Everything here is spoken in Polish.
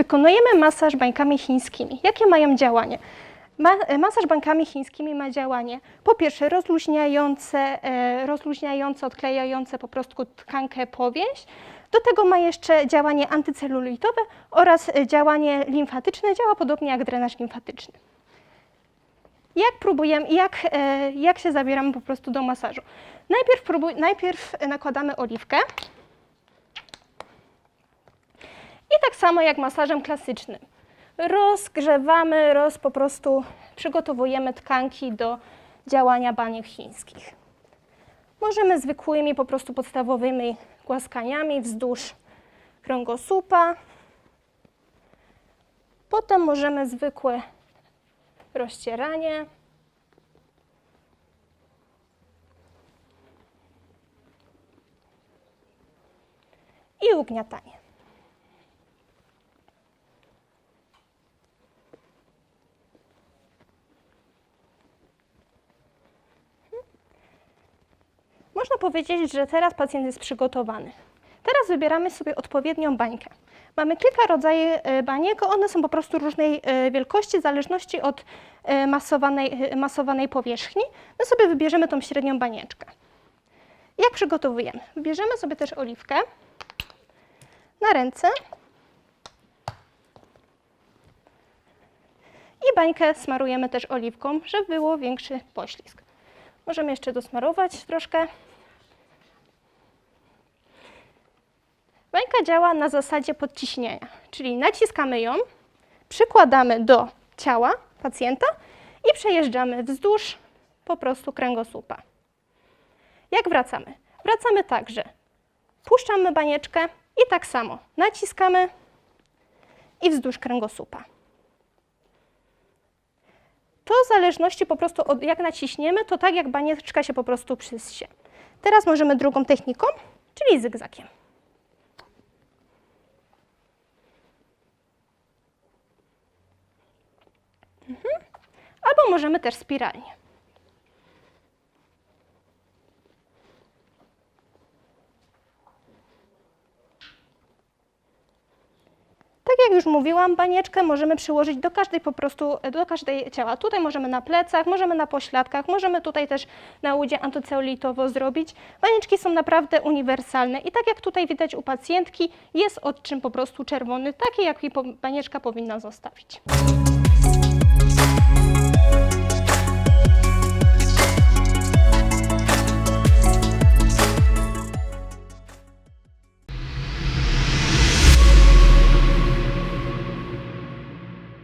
Wykonujemy masaż bańkami chińskimi. Jakie mają działanie? Ma, e, masaż bańkami chińskimi ma działanie po pierwsze rozluźniające, e, rozluźniające, odklejające po prostu tkankę powięź. Do tego ma jeszcze działanie antycelulitowe oraz e, działanie limfatyczne. Działa podobnie jak drenaż limfatyczny. Jak próbujemy, jak, jak się zabieramy po prostu do masażu? Najpierw, próbuj, najpierw nakładamy oliwkę. I tak samo jak masażem klasycznym. Rozgrzewamy, roz, po prostu przygotowujemy tkanki do działania baniek chińskich. Możemy zwykłymi, po prostu podstawowymi głaskaniami wzdłuż kręgosłupa. Potem możemy zwykłe rozcieranie. I ugniatanie. Można powiedzieć, że teraz pacjent jest przygotowany. Teraz wybieramy sobie odpowiednią bańkę. Mamy kilka rodzajów e, baniek, one są po prostu różnej e, wielkości w zależności od e, masowanej, masowanej powierzchni. My sobie wybierzemy tą średnią banieczkę. Jak przygotowujemy? Bierzemy sobie też oliwkę na ręce i bańkę smarujemy też oliwką, żeby było większy poślizg. Możemy jeszcze dosmarować troszkę. Bańka działa na zasadzie podciśnienia, czyli naciskamy ją, przykładamy do ciała pacjenta i przejeżdżamy wzdłuż po prostu kręgosłupa. Jak wracamy? Wracamy tak, że puszczamy banieczkę i tak samo naciskamy i wzdłuż kręgosłupa. To w zależności po prostu od jak naciśniemy, to tak jak banieczka się po prostu przyssie. Teraz możemy drugą techniką, czyli zygzakiem. Mhm. Albo możemy też spiralnie. Jak już mówiłam, banieczkę możemy przyłożyć do każdej po prostu, do każdej ciała. Tutaj możemy na plecach, możemy na pośladkach, możemy tutaj też na udzie antyceulitowo zrobić. Banieczki są naprawdę uniwersalne i tak jak tutaj widać u pacjentki, jest odczyn po prostu czerwony, taki jaki banieczka powinna zostawić.